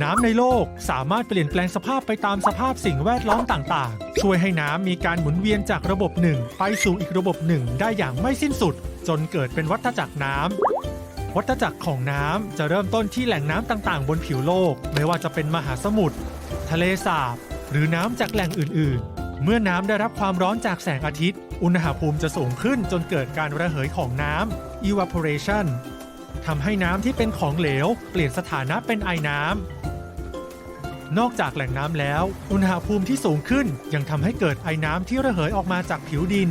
น้ำในโลกสามารถเปลี่ยนแปลงสภาพไปตามสภาพสิ่งแวดล้อมต่างๆ ช่วยให้น้ำมีการหมุนเวียนจากระบบหนึ่งไปสู่อีกระบบหนึ่งได้อย่างไม่สิ้นสุด จนเกิดเป็นวัฏจักรน้ำวัฏจักรของน้ำจะเริ่มต้นที่แหล่งน้ำต่างๆ บนผิวโลก ไม่ว่าจะเป็นมหาสมุทรทะเลสาบ หรือน้ำจากแหล่งอื่นๆ เมื่อน้ำได้รับความร้อนจากแสงอาทิตย์ อุณหภูมิจะสูงขึ้นจนเกิดการระเหยของน้ำ evaporation ทำให้น้ำที่เป็นของเหลว เปลี่ยนสถานะเป็นไอน้ำ นอกจากแหล่งน้ำแล้ว อุณหภูมิที่สูงขึ้นยังทำให้เกิดไอน้ำที่ระเหยออกมาจากผิวดิน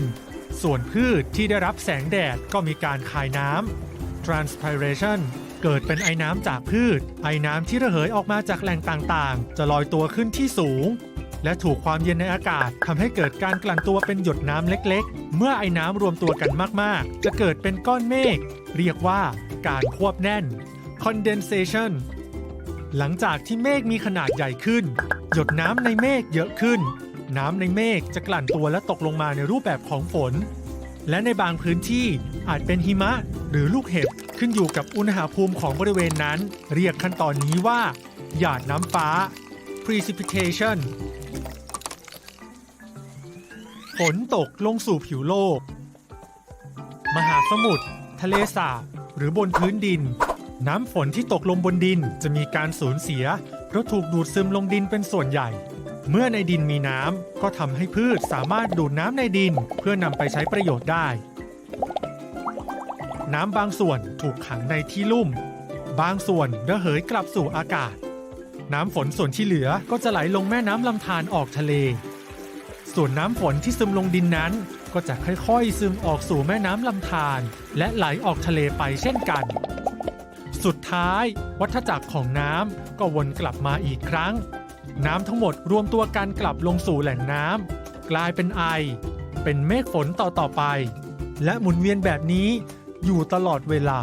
ส่วนพืชที่ได้รับแสงแดดก็มีการคายน้ำ transpiration เกิดเป็นไอน้ำจากพืช ไอน้ำที่ระเหยออกมาจากแหล่งต่างๆ จะลอยตัวขึ้นที่สูง และถูกความเย็นในอากาศทำให้เกิดการกลั่นตัวเป็นหยดน้ำเล็กๆ เมื่อไอน้ำรวมตัวกันมากๆ จะเกิดเป็นก้อนเมฆเรียกว่าการควบแน่น condensation หลังจากที่เมฆมีขนาดใหญ่ขึ้น หยดน้ำในเมฆเยอะขึ้น น้ำในเมฆจะกลั่นตัวและตกลงมาในรูปแบบของฝน และในบางพื้นที่อาจเป็นหิมะหรือลูกเห็บขึ้นอยู่กับอุณหภูมิของบริเวณนั้น เรียกขั้นตอนนี้ว่า หยาดน้ำฟ้า precipitation ฝนตกลงสู่ผิวโลก มหาสมุทรทะเลสาบหรือบนพื้นดิน น้ำฝนที่ตกลงบนดินจะมีการสูญเสีย เพราะถูกดูดซึมลงดินเป็นส่วนใหญ่ เมื่อในดินมีน้ำก็ทำให้พืชสามารถดูดน้ำในดินเพื่อนำไปใช้ประโยชน์ได้ น้ำบางส่วนถูกขังในที่ลุ่ม บางส่วนระเหยกลับสู่อากาศ น้ำฝนส่วนที่เหลือก็จะไหลลงแม่น้ำลำธารออกทะเล ส่วนน้ำฝนที่ซึมลงดินนั้นก็จะค่อยๆ ซึมออกสู่แม่น้ำลำธารและไหลออกทะเลไปเช่นกัน สุดท้าย วัฏจักรของน้ำก็วนกลับมาอีกครั้ง น้ำทั้งหมดรวมตัวกันกลับลงสู่แหล่งน้ำกลายเป็นไอ เป็นเมฆฝนต่อๆไป และหมุนเวียนแบบนี้อยู่ตลอดเวลา